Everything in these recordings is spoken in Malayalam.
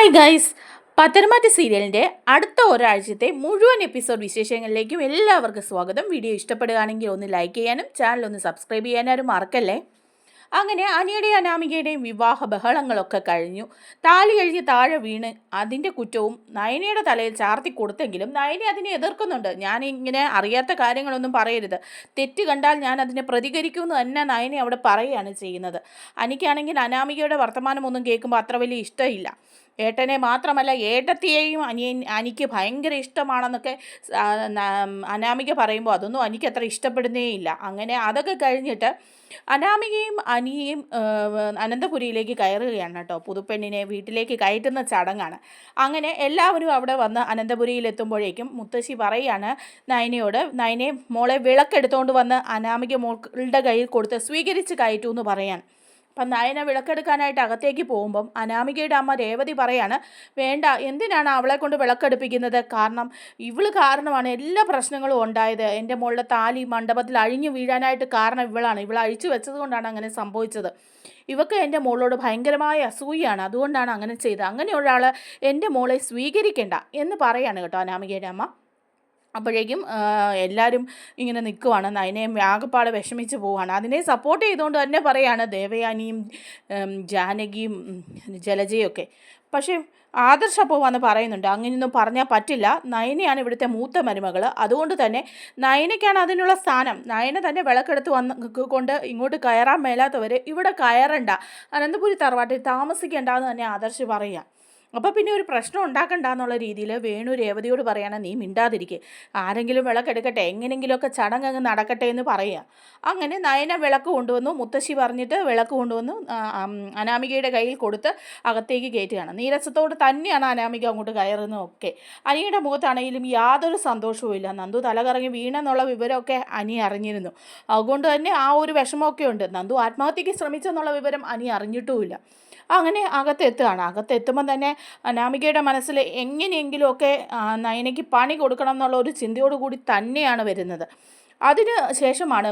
ഹായ് ഗൈസ് പത്തനംമാറ്റ സീരിയലിന്റെ അടുത്ത ഒരാഴ്ചത്തെ മുഴുവൻ എപ്പിസോഡ് വിശേഷങ്ങളിലേക്കും എല്ലാവർക്കും സ്വാഗതം. വീഡിയോ ഇഷ്ടപ്പെടുകയാണെങ്കിൽ ഒന്ന് ലൈക്ക് ചെയ്യാനും ചാനൽ ഒന്ന് സബ്സ്ക്രൈബ് ചെയ്യാനും മറക്കല്ലേ? അങ്ങനെ അനിയുടെയും അനാമികയുടെയും വിവാഹ ബഹളങ്ങളൊക്കെ കഴിഞ്ഞു. താലി കഴിഞ്ഞ് താഴെ വീണ് അതിന്റെ കുറ്റവും നയനയുടെ തലയിൽ ചാർത്തി കൊടുത്തെങ്കിലും നയനെ അതിനെ എതിർക്കുന്നുണ്ട്. ഞാൻ ഇങ്ങനെ അറിയാത്ത കാര്യങ്ങളൊന്നും പറയരുത്. തെറ്റ് കണ്ടാൽ ഞാൻ അതിനെ പ്രതികരിക്കുമെന്ന് തന്നെ നയനെ അവിടെ പറയുകയാണ് ചെയ്യുന്നത്. അനിക്കാണെങ്കിൽ അനാമികയുടെ വർത്തമാനമൊന്നും കേൾക്കുമ്പോൾ അത്ര വലിയ ഇഷ്ടമില്ല. ഏട്ടനെ മാത്രമല്ല ഏട്ടത്തിയെയും അനിയൻ അനിക്ക് ഭയങ്കര ഇഷ്ടമാണെന്നൊക്കെ അനാമിക പറയുമ്പോൾ അതൊന്നും അനിക്ക് അത്ര ഇഷ്ടപ്പെടുന്നേ ഇല്ല. അങ്ങനെ അതൊക്കെ കഴിഞ്ഞിട്ട് അനാമികയും അനിയും അനന്തപുരിയിലേക്ക് കയറുകയാണ് കേട്ടോ. പുതുപ്പെണ്ണിനെ വീട്ടിലേക്ക് കയറ്റുന്ന ചടങ്ങാണ്. അങ്ങനെ എല്ലാവരും അവിടെ വന്ന് അനന്തപുരിയിൽ എത്തുമ്പോഴേക്കും മുത്തശ്ശി പറയാണ് നയനയോട് നയനെ മോളെ വിളക്കെടുത്തുകൊണ്ട് വന്ന് അനാമിക മോളുടെ കയ്യിൽ കൊടുത്ത് സ്വീകരിച്ച് കയറ്റൂ എന്ന് പറയാൻ. അപ്പം നയന വിളക്കെടുക്കാനായിട്ട് അകത്തേക്ക് പോകുമ്പം അനാമികയുടെ അമ്മ രേവതി പറയാണ് വേണ്ട എന്തിനാണ് അവളെ കൊണ്ട് വിളക്കെടുപ്പിക്കുന്നത്? കാരണം ഇവൾ കാരണമാണ് എല്ലാ പ്രശ്നങ്ങളും ഉണ്ടായത്. എന്റെ മുകളിലെ താലി മണ്ഡപത്തിൽ അഴിഞ്ഞു വീഴാനായിട്ട് കാരണം ഇവളാണ്. ഇവൾ അഴിച്ചു വെച്ചത് കൊണ്ടാണ് അങ്ങനെ സംഭവിച്ചത്. ഇവക്ക് എന്റെ മോളോട് ഭയങ്കരമായ അസൂയാണ് അതുകൊണ്ടാണ് അങ്ങനെ ചെയ്തത്. അങ്ങനെ ഒരാൾ എന്റെ മോളെ സ്വീകരിക്കേണ്ട എന്ന് പറയാണ് കേട്ടോ അനാമികയുടെ അമ്മ. അപ്പോഴേക്കും എല്ലാവരും ഇങ്ങനെ നിൽക്കുവാണ് നയനയും ആകപ്പാടെ വിഷമിച്ച് പോവുകയാണ്. അതിനെ സപ്പോർട്ട് ചെയ്തുകൊണ്ട് തന്നെ പറയാണ് ദേവയാനിയും ജാനകിയും ജലജയൊക്കെ. പക്ഷേ ആദർശ അപ്പോൾ പറയുന്നുണ്ട് അങ്ങനെയൊന്നും പറഞ്ഞാൽ പറ്റില്ല. നയനയാണ് ഇവിടുത്തെ മൂത്ത മരുമകൾ അതുകൊണ്ട് തന്നെ നയനയ്ക്കാണ് അതിനുള്ള സ്ഥാനം. നയന തന്നെ വിളക്കെടുത്ത് വന്ന് കൊണ്ട് ഇങ്ങോട്ട് കയറാൻ മേലാത്തവർ ഇവിടെ കയറണ്ട. അനന്തപുരി തറവാട്ടിൽ താമസിക്കേണ്ട എന്ന് തന്നെ ആദർശ് പറയുക. അപ്പോൾ പിന്നെ ഒരു പ്രശ്നം ഉണ്ടാക്കണ്ട എന്നുള്ള രീതിയിൽ വേണു രേവതിയോട് പറയാണ് നീ മിണ്ടാതിരിക്കെ. ആരെങ്കിലും വിളക്കെടുക്കട്ടെ. എങ്ങനെങ്കിലുമൊക്കെ ചടങ്ങ് അങ്ങ് നടക്കട്ടെ എന്ന് പറയുക. അങ്ങനെ നയന വിളക്ക് കൊണ്ടുവന്നു. മുത്തശ്ശി പറഞ്ഞിട്ട് വിളക്ക് കൊണ്ടുവന്നു. അനാമികയുടെ കയ്യിൽ കൊടുത്ത് അകത്തേക്ക് കയറ്റുകയാണ്. നീരസത്തോട് തന്നെയാണ് അനാമിക അങ്ങോട്ട് കയറുന്നത് ഒക്കെ അനിയുടെ മുഖത്താണെങ്കിലും യാതൊരു സന്തോഷവും ഇല്ല. നന്ദു തലകറങ്ങി വീണെന്നുള്ള വിവരമൊക്കെ അനി അറിഞ്ഞിരുന്നു. അതുകൊണ്ട് തന്നെ ആ ഒരു വിഷമമൊക്കെ ഉണ്ട്. നന്ദു ആത്മഹത്യയ്ക്ക് ശ്രമിച്ചെന്നുള്ള വിവരം അനി അറിഞ്ഞിട്ടുമില്ല. അങ്ങനെ അകത്തെത്തുകയാണ്. അകത്തെത്തുമ്പം തന്നെ അനാമികയുടെ മനസ്സിൽ എങ്ങനെയെങ്കിലുമൊക്കെ നയനയ്ക്ക് പണി കൊടുക്കണം എന്നുള്ള ഒരു ചിന്തയോടുകൂടി തന്നെയാണ് വരുന്നത്. അതിന് ശേഷമാണ്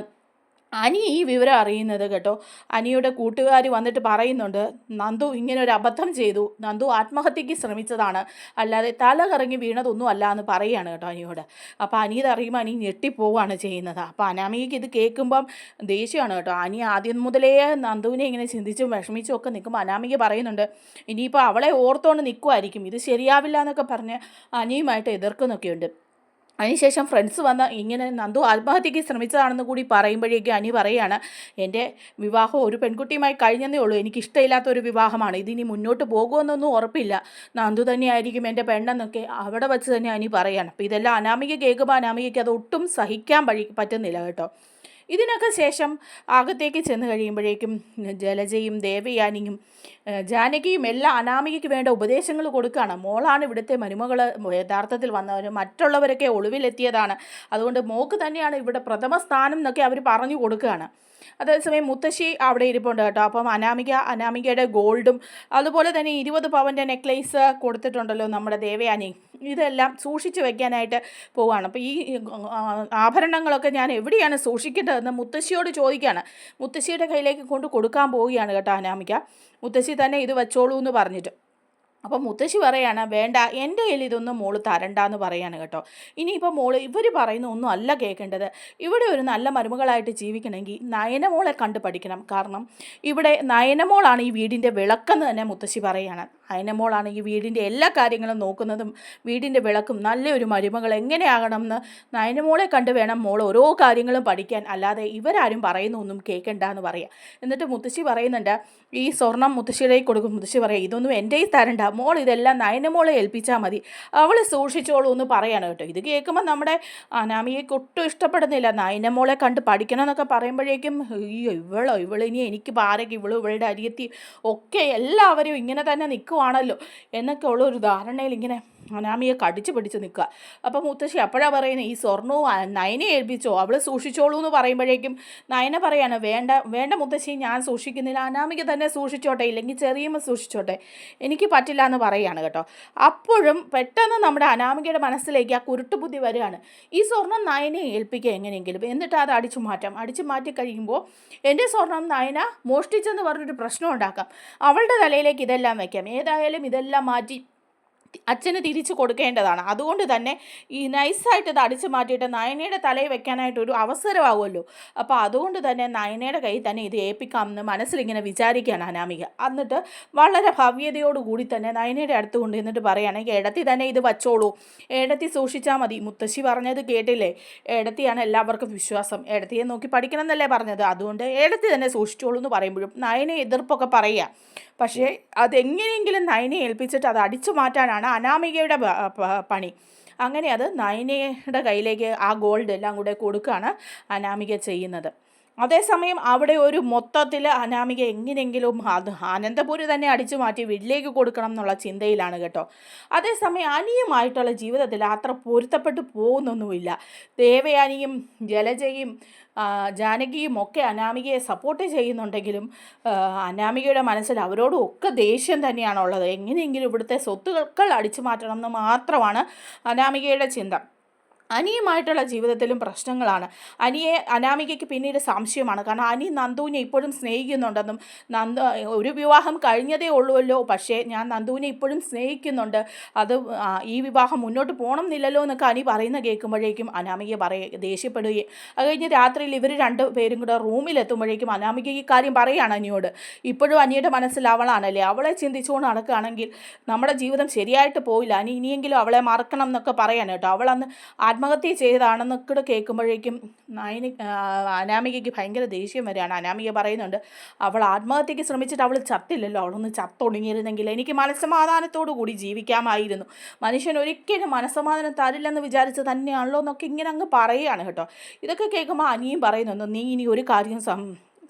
അനി ഈ വിവരം അറിയുന്നത് കേട്ടോ. അനിയുടെ കൂട്ടുകാർ വന്നിട്ട് പറയുന്നുണ്ട് നന്ദു ഇങ്ങനെ ഒരു അബദ്ധം ചെയ്തു. നന്ദു ആത്മഹത്യക്ക് ശ്രമിച്ചതാണ്. അല്ലാതെ തല കറങ്ങി വീണതൊന്നും അല്ല എന്ന് പറയുകയാണ് കേട്ടോ അനിയോട്. അപ്പോൾ അനി ഇതറിയുമ്പോൾ അനി ഞെട്ടിപ്പോവാണ് ചെയ്യുന്നത്. അപ്പോൾ അനാമികയ്ക്ക് ഇത് കേൾക്കുമ്പം ദേഷ്യമാണ് കേട്ടോ. അനി ആദ്യം മുതലേ നന്ദുവിനെ ഇങ്ങനെ ചിന്തിച്ചും വിഷമിച്ചും ഒക്കെ നിൽക്കുമ്പോൾ അനാമിക പറയുന്നുണ്ട് ഇനിയിപ്പോൾ അവളെ ഓർത്തോണ്ട് നിൽക്കുമായിരിക്കും ഇത് ശരിയാവില്ല എന്നൊക്കെ പറഞ്ഞ് അനിയുമായിട്ട് എതിർക്കുന്നൊക്കെയുണ്ട്. അതിനുശേഷം ഫ്രണ്ട്സ് വന്ന് ഇങ്ങനെ നന്ദു ആത്മഹത്യയ്ക്ക് ശ്രമിച്ചതാണെന്ന് കൂടി പറയുമ്പോഴേക്കും അനി പറയാണ് എന്റെ വിവാഹം ഒരു പെൺകുട്ടിയുമായി കഴിഞ്ഞതേ ഉള്ളൂ. എനിക്ക് ഇഷ്ടമില്ലാത്ത ഒരു വിവാഹമാണ്. ഇതിനി മുന്നോട്ട് പോകുമെന്നൊന്നും ഉറപ്പില്ല. നന്ദു തന്നെയായിരിക്കും എന്റെ പെണ്ണെന്നൊക്കെ അവിടെ വച്ച് തന്നെ അനി പറയാണ്. അപ്പോൾ ഇതെല്ലാം അനാമിക കേൾക്കുമ്പോൾ അനാമികയ്ക്ക് അത് ഒട്ടും സഹിക്കാൻ പറ്റുന്നില്ല കേട്ടോ. ഇതിനൊക്കെ ശേഷം അകത്തേക്ക് ചെന്ന് കഴിയുമ്പോഴേക്കും ജലജയും ദേവയാനിയും ജാനകിയും എല്ലാം അനാമികയ്ക്ക് വേണ്ട ഉപദേശങ്ങൾ കൊടുക്കുകയാണ്. മോളാണ് ഇവിടുത്തെ മരുമകൾ യഥാർത്ഥത്തിൽ വന്നവർ മറ്റുള്ളവരൊക്കെ ഒളിവിലെത്തിയതാണ്. അതുകൊണ്ട് മോക്ക് തന്നെയാണ് ഇവിടെ പ്രഥമ സ്ഥാനം എന്നൊക്കെ അവർ പറഞ്ഞു കൊടുക്കുകയാണ്. അതേസമയം മുത്തശ്ശി അവിടെ ഇരിപ്പുണ്ട് കേട്ടോ. അപ്പം അനാമിക അനാമികയുടെ ഗോൾഡും അതുപോലെ തന്നെ ഇരുപത് പവന്റെ നെക്ലേസ് കൊടുത്തിട്ടുണ്ടല്ലോ നമ്മുടെ ദേവയാനി. ഇതെല്ലാം സൂക്ഷിച്ചു വെക്കാനായിട്ട് പോവുകയാണ് അപ്പോൾ ഈ ആഭരണങ്ങളൊക്കെ ഞാൻ എവിടെയാണ് സൂക്ഷിക്കേണ്ടതെന്ന് മുത്തശ്ശിയോട് ചോദിക്കുകയാണ് മുത്തശ്ശിയുടെ കയ്യിലേക്ക് കൊണ്ട് കൊടുക്കാൻ പോവുകയാണ് കേട്ടോ അനാമിക. മുത്തശ്ശി തന്നെ ഇത് വെച്ചോളൂ എന്ന് പറഞ്ഞിട്ട്. അപ്പം മുത്തശ്ശി പറയാണ് വേണ്ട എന്റെ കയ്യിൽ ഇതൊന്നും മോൾ തരണ്ട എന്ന് പറയാണ് കേട്ടോ. ഇനിയിപ്പോൾ മോൾ ഇവർ പറയുന്ന ഒന്നും അല്ല കേൾക്കേണ്ടത് ഇവിടെ ഒരു നല്ല മരുമകളായിട്ട് ജീവിക്കണമെങ്കിൽ നയനമോളെ കണ്ട് പഠിക്കണം. കാരണം ഇവിടെ നയനമോളാണ് ഈ വീടിന്റെ വിളക്കെന്ന് തന്നെ മുത്തശ്ശി പറയുകയാണ് നയനമോളാണ് ഈ വീടിന്റെ എല്ലാ കാര്യങ്ങളും നോക്കുന്നതും വീടിന്റെ വിളക്കും നല്ലൊരു മരുമകൾ എങ്ങനെയാകണം എന്ന് നയനമോളെ കണ്ട് വേണം മോൾ ഓരോ കാര്യങ്ങളും പഠിക്കാൻ. അല്ലാതെ ഇവരാരും പറയുന്ന ഒന്നും കേൾക്കണ്ട എന്ന് പറയാം. എന്നിട്ട് മുത്തശ്ശി പറയുന്നുണ്ട് ഈ സ്വർണം മുത്തശ്ശിയുടെ കൊടുക്കും. മുത്തശ്ശി പറയാം ഇതൊന്നും എന്റെ തരണ്ട. മോൾ ഇതെല്ലാം നയനമോളെ ഏൽപ്പിച്ചാൽ മതി. അവൾ സൂക്ഷിച്ചോളൂ എന്ന് പറയാണ് കേട്ടോ. ഇത് കേൾക്കുമ്പോൾ നമ്മുടെ അനാമികയ്ക്ക് ഒട്ടും ഇഷ്ടപ്പെടുന്നില്ല. നയനമോളെ കണ്ട് പഠിക്കണം എന്നൊക്കെ പറയുമ്പോഴേക്കും അയ്യോ ഇവളോ? ഇവളിനി എനിക്ക് പാരക്ക് ഇവളും ഇവളുടെ അരിയത്തി ഒക്കെ എല്ലാവരും ഇങ്ങനെ തന്നെ നിൽക്കുവാണല്ലോ എന്നൊക്കെ ഉള്ള ഒരു ധാരണയിൽ ഇങ്ങനെ അനാമിയെ കടിച്ചു പിടിച്ച് നിൽക്കുക. അപ്പം മുത്തശ്ശി അപ്പോഴാണ് പറയുന്നത് ഈ സ്വർണവും നയനെ ഏൽപ്പിച്ചോ? അവൾ സൂക്ഷിച്ചോളൂ എന്ന് പറയുമ്പോഴേക്കും നയന പറയാണ് വേണ്ട വേണ്ട മുത്തശ്ശി ഞാൻ സൂക്ഷിക്കുന്നില്ല. അനാമിക തന്നെ സൂക്ഷിച്ചോട്ടെ ഇല്ലെങ്കിൽ ചെറിയമ്മ സൂക്ഷിച്ചോട്ടെ. എനിക്ക് പറ്റില്ല എന്ന് പറയുകയാണ് കേട്ടോ. അപ്പോഴും പെട്ടെന്ന് നമ്മുടെ അനാമികയുടെ മനസ്സിലേക്ക് ആ കുരുട്ടുബുദ്ധി വരികയാണ്. ഈ സ്വർണം നയനെ ഏൽപ്പിക്കുക എങ്ങനെയെങ്കിലും? എന്നിട്ട് അത് അടിച്ചു മാറ്റാം. അടിച്ചു മാറ്റി കഴിയുമ്പോൾ എന്റെ സ്വർണം നയന മോഷ്ടിച്ചെന്ന് പറഞ്ഞൊരു പ്രശ്നം ഉണ്ടാക്കാം. അവളുടെ തലയിലേക്ക് ഇതെല്ലാം വയ്ക്കാം ഏതായാലും ഇതെല്ലാം മാറ്റി അച്ഛന് തിരിച്ചു കൊടുക്കേണ്ടതാണ്. അതുകൊണ്ട് തന്നെ ഈ നൈസായിട്ട് ഇത് അടിച്ചു മാറ്റിയിട്ട് നയനയുടെ തലയിൽ വെക്കാനായിട്ട് ഒരു അവസരമാവുമല്ലോ. അപ്പോൾ അതുകൊണ്ട് തന്നെ നയനയുടെ കയ്യിൽ തന്നെ ഇത് ഏൽപ്പിക്കാമെന്ന് മനസ്സിലിങ്ങനെ വിചാരിക്കുകയാണ് അനാമിക. എന്നിട്ട് വളരെ ഭവ്യതയോടുകൂടി തന്നെ നയനയുടെ അടുത്ത് കൊണ്ട് എന്നിട്ട് പറയുകയാണെങ്കിൽ ഇടത്തി തന്നെ ഇത് വച്ചോളൂ. ഇടത്തി സൂക്ഷിച്ചാൽ മതി. മുത്തശ്ശി പറഞ്ഞത് കേട്ടില്ലേ? ഇടത്തിയാണ് എല്ലാവർക്കും വിശ്വാസം. ഇടത്തിയെ നോക്കി പഠിക്കണം എന്നല്ലേ പറഞ്ഞത്. അതുകൊണ്ട് ഇടത്തി തന്നെ സൂക്ഷിച്ചോളൂ എന്ന് പറയുമ്പോഴും നയനെ എതിർപ്പൊക്കെ പറയുക. പക്ഷേ അതെങ്ങനെയെങ്കിലും നയനെ ഏൽപ്പിച്ചിട്ട് അത് അടിച്ചു മാറ്റാനാണ് അനാമികയുടെ പ- പ- പണി. അങ്ങനെ അത് നയനയുടെ കയ്യിലേക്ക് ആ ഗോൾഡ് എല്ലാം കൂടെ കൊടുക്കുകയാണ് അനാമിക ചെയ്യുന്നത്. അതേസമയം അവിടെ ഒരു മൊത്തത്തിൽ അനാമിക എങ്ങനെയെങ്കിലും അത് അനന്തപുരി തന്നെ അടിച്ചു മാറ്റി വീട്ടിലേക്ക് കൊടുക്കണം എന്നുള്ള ചിന്തയിലാണ് കേട്ടോ. അതേസമയം അനിയുമായിട്ടുള്ള ജീവിതത്തിൽ അത്ര പൊരുത്തപ്പെട്ടു പോകുന്നൊന്നുമില്ല. ദേവയാനിയും ജലജയും ജാനകിയും ഒക്കെ അനാമികയെ സപ്പോർട്ട് ചെയ്യുന്നുണ്ടെങ്കിലും അനാമികയുടെ മനസ്സിൽ അവരോടും ഒക്കെ ദേഷ്യം തന്നെയാണുള്ളത്. എങ്ങനെയെങ്കിലും ഇവിടുത്തെ സ്വത്തുക്കൾ അടിച്ചു മാറ്റണം എന്ന് മാത്രമാണ് അനാമികയുടെ ചിന്ത. അനിയുമായിട്ടുള്ള ജീവിതത്തിലും പ്രശ്നങ്ങളാണ്. അനിയെ അനാമികയ്ക്ക് പിന്നീട് സംശയമാണ്. കാരണം അനി നന്ദുവിനെ ഇപ്പോഴും സ്നേഹിക്കുന്നുണ്ടെന്നും നന്ദു ഒരു വിവാഹം കഴിഞ്ഞതേ ഉള്ളുവല്ലോ. പക്ഷേ ഞാൻ നന്ദുവിനെ ഇപ്പോഴും സ്നേഹിക്കുന്നുണ്ട്. അത് ഈ വിവാഹം മുന്നോട്ട് പോകണം എന്നില്ലല്ലോ എന്നൊക്കെ അനി പറയുന്ന കേൾക്കുമ്പോഴേക്കും അനാമിക പറയ ദേഷ്യപ്പെടുകയും അത് കഴിഞ്ഞ് രാത്രിയിൽ ഇവർ രണ്ട് പേരും കൂടെ റൂമിലെത്തുമ്പോഴേക്കും അനാമിക ഈ കാര്യം പറയുകയാണ് അനിയോട്. ഇപ്പോഴും അനിയുടെ മനസ്സിൽ അവളാണല്ലേ? അവളെ ചിന്തിച്ചുകൊണ്ട് നടക്കുകയാണെങ്കിൽ നമ്മുടെ ജീവിതം ശരിയായിട്ട് പോയില്ല അനി ഇനിയെങ്കിലും അവളെ മറക്കണം എന്നൊക്കെ പറയാൻ കേട്ടോ. അവളന്ന് ആത്മഹത്യ ചെയ്തതാണെന്നൊക്കെ കേൾക്കുമ്പോഴേക്കും നയനി അനാമികയ്ക്ക് ഭയങ്കര ദേഷ്യം വരികയാണ്. അനാമിക പറയുന്നുണ്ട് അവൾ ആത്മഹത്യക്ക് ശ്രമിച്ചിട്ട് അവൾ ചത്തില്ലല്ലോ. അവളൊന്ന് ചത്തൊടുങ്ങിയിരുന്നെങ്കിൽ എനിക്ക് മനസ്സമാധാനത്തോടു കൂടി ജീവിക്കാമായിരുന്നു. മനുഷ്യൻ ഒരിക്കലും മനസ്സമാധാനം തരില്ലെന്ന് വിചാരിച്ച് തന്നെയാണല്ലോ എന്നൊക്കെ ഇങ്ങനെ അങ്ങ് പറയുകയാണ് കേട്ടോ. ഇതൊക്കെ കേൾക്കുമ്പോൾ അനിയും പറയുന്നുണ്ട് നീ ഇനി ഒരു കാര്യം സം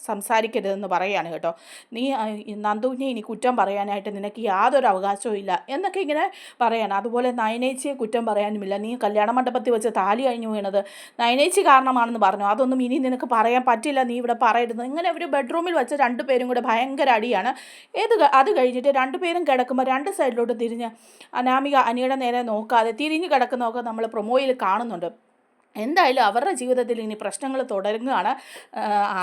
സംസാരിക്കരുതെന്ന് പറയാണ് കേട്ടോ. നീ നന്ദുവിനെ ഇനി കുറ്റം പറയാനായിട്ട് നിനക്ക് യാതൊരു അവകാശവും ഇല്ല എന്നൊക്കെ ഇങ്ങനെ പറയാണ്. അതുപോലെ നയനേച്ചിയെ കുറ്റം പറയാനുമില്ല. നീ കല്യാണ മണ്ഡപത്തിൽ വെച്ച് താലി കഴിഞ്ഞു വീണത് നയനേച്ചി കാരണമാണെന്ന് പറഞ്ഞു. അതൊന്നും ഇനി നിനക്ക് പറയാൻ പറ്റില്ല നീ ഇവിടെ പറയരുത്. ഇങ്ങനെ ഒരു ബെഡ്റൂമിൽ വെച്ച് രണ്ടുപേരും കൂടെ ഭയങ്കര അടിയാണ്. ഏത് അത് കഴിഞ്ഞിട്ട് രണ്ടുപേരും കിടക്കുമ്പോൾ രണ്ട് സൈഡിലോട്ട് തിരിഞ്ഞ് അനാമിക അനിയുടെ നേരെ നോക്കാതെ തിരിഞ്ഞ് കിടക്കുന്നതൊക്കെ നമ്മൾ പ്രൊമോയിൽ കാണുന്നുണ്ട്. എന്തായാലും അവരുടെ ജീവിതത്തിൽ ഇനി പ്രശ്നങ്ങൾ തുടരുകയാണ്.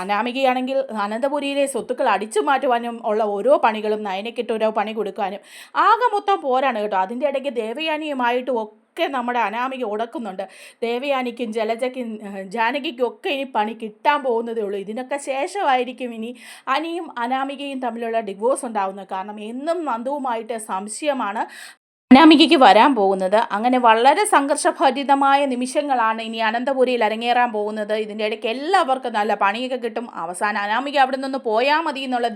അനാമികയാണെങ്കിൽ അനന്തപുരിയിലെ സ്വത്തുക്കൾ അടിച്ചു മാറ്റുവാനും ഉള്ള ഓരോ പണികളും നയനക്കിട്ട് ഓരോ പണി കൊടുക്കാനും ആകെ മൊത്തം പോരാണ് കേട്ടോ. അതിന്റെ ഇടയ്ക്ക് ദേവയാനിയുമായിട്ടും ഒക്കെ നമ്മുടെ അനാമിക ഉടക്കുന്നുണ്ട്. ദേവയാനിക്കും ജലജയ്ക്കും ജാനകിക്കും ഒക്കെ ഇനി പണി കിട്ടാൻ പോകുന്നതേ ഉള്ളൂ. ഇതിനൊക്കെ ശേഷമായിരിക്കും ഇനി അനിയും അനാമികയും തമ്മിലുള്ള ഡിവോഴ്സ് ഉണ്ടാവുന്നത്. കാരണം എന്നും നന്ദുവുമായിട്ട് സംശയമാണ്. അനാമികയ്ക്ക് വരാൻ പോകുന്നത്. അങ്ങനെ വളരെ സംഘർഷഭരിതമായ നിമിഷങ്ങളാണ് ഇനി അനന്തപുരിയിൽ അരങ്ങേറാൻ പോകുന്നത്. ഇതിന്റെ ഇടയ്ക്ക് എല്ലാവർക്കും നല്ല പണിയൊക്കെ കിട്ടും. അവസാനം അനാമിക അവിടെ നിന്ന് പോയാൽ മതി എന്നുള്ള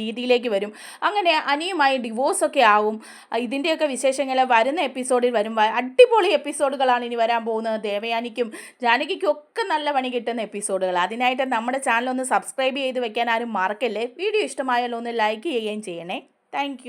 രീതിയിലേക്ക് വരും. അങ്ങനെ അനിയുമായി ഡിവോഴ്സൊക്കെ ആവും. ഇതിന്റെയൊക്കെ വിശേഷങ്ങൾ വരുന്ന എപ്പിസോഡിൽ വരും. അടിപൊളി എപ്പിസോഡുകളാണ് ഇനി വരാൻ പോകുന്നത്. ദേവയാനിക്കും ജാനകിക്കും ഒക്കെ നല്ല പണി കിട്ടുന്ന എപ്പിസോഡുകൾ അതിനായിട്ട് നമ്മുടെ ചാനൽ ഒന്ന് സബ്സ്ക്രൈബ് ചെയ്ത് വെക്കാൻ ആരും മറക്കല്ലേ? വീഡിയോ ഇഷ്ടമായാലും ഒന്ന് ലൈക്ക് ചെയ്യുകയും ചെയ്യണേ. താങ്ക്